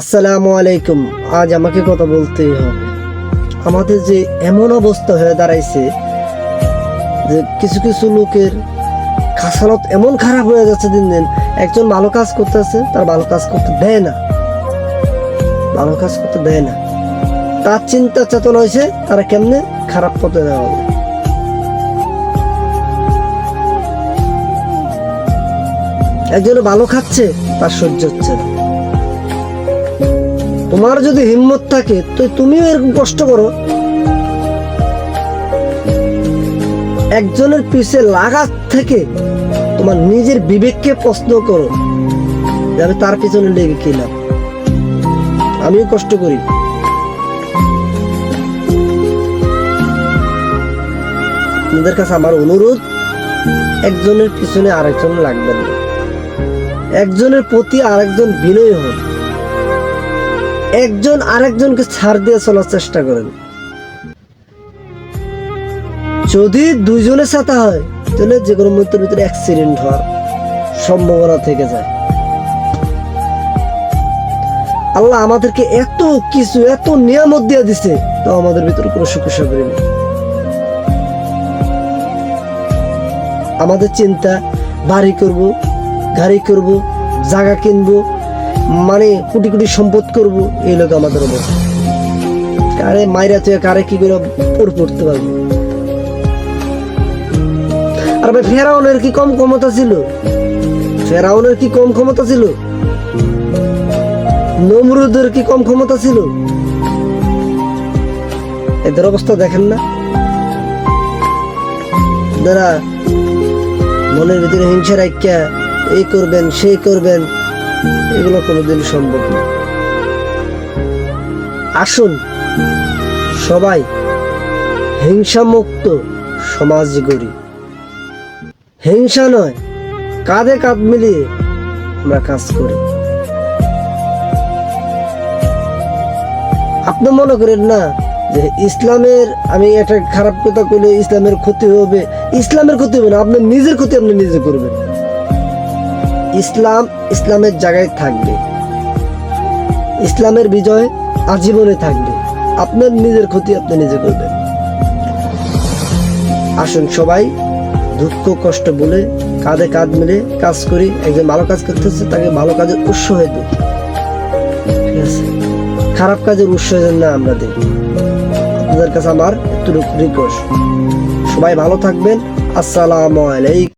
আসসালামু আলাইকুম। আজ আমাকে কথা বলতেই হবে। আমাদের যে এমন অবস্থা হয়ে দাঁড়াইছে যে কিছু কিছু লোকের খাসালত এমন খারাপ হয়ে যাচ্ছে দিন দিন। একজন ভালো কাজ করতেছে, তার ভালো কাজ করতে দেয় না। ভালো কাজ করতে দেয় না। তার চিন্তা চেতনা হয়েছে তারা কেমনে খারাপ পথে দেওয়া হবে একজন ভালো খাচ্ছে, তার সহ্য হচ্ছে না। তোমার যদি হিম্মত থাকে, তো তুমিও এরকম কষ্ট করো। একজনের পিছে লাগার থেকে তোমার নিজের বিবেককে প্রশ্ন করো যে আমি তার পিছনে লেগে কিলাম আমিও কষ্ট করি। আপনাদের কাছে আমার অনুরোধ, একজনের পিছনে আরেকজন লাগবেন না। একজনের প্রতি আরেকজন বিনয় হন। একজন আরেকজনকে ছাড় দিয়ে চলার চেষ্টা করেন। যদি দুইজনের সাথে হয়, তাহলে যে কোনো মুহূর্তের ভিতরে অ্যাক্সিডেন্ট হওয়ার সম্ভাবনা থেকে যায়। আল্লাহ আমাদেরকে এত কিছু, এত নিয়ামত দিয়ে দিছে, তো আমাদের ভিতরে কোনো সুখ সাগরী নেই। আমাদের চিন্তা, বাড়ি করব, গাড়ি করব, জায়গা কিনবো মানে কোটি কোটি সম্পদ করব, এই লোক আমাদের অবস্থা কারে মাইরা তুই, কারে কি করে পড় পড়তে পারব? আর ভাই, ফেরাউনের কি কম ক্ষমতা ছিল? ফেরাউনের কি কম ক্ষমতা ছিল? নমরুদের কি কম ক্ষমতা ছিল? এদের অবস্থা দেখেন না? যারা মনের ভিতরে হিংসা রাখিয়া, এই করবেন, সেই করবেন এগুলো কোনোদিন সম্ভব না। আসুন, সবাই হিংসা মুক্ত সমাজ গড়ি। হিংসা নয়, কাঁধে কাঁধ মিলিয়ে আমরা কাজ করি। আপনি মনে করেন না যে ইসলামের, আমি একটা খারাপ কথা কইলে ইসলামের ক্ষতি হবে? ইসলামের ক্ষতি হবে না, আপনার নিজের ক্ষতি আপনি নিজে করবেন। ইসলাম ইসলামের জায়গায় থাকবে। ইসলামের বিজয় আজীবনে থাকবে। আপনার নিজের ক্ষতি আপনি নিজে করবেন। আসুন সবাই দুঃখ, কষ্ট বলে কাঁধে কাঁধ মিলে কাজ করি। একজন ভালো কাজ করতেছে তাকে ভালো কাজের উৎস হয়ে দিই ঠিক আছে? খারাপ কাজের উৎস যেন না আমরা দিই। আপনাদের কাছে আমার একটু রিকোয়েস্ট সবাই ভালো থাকবেন। আসসালামু আলাইকুম।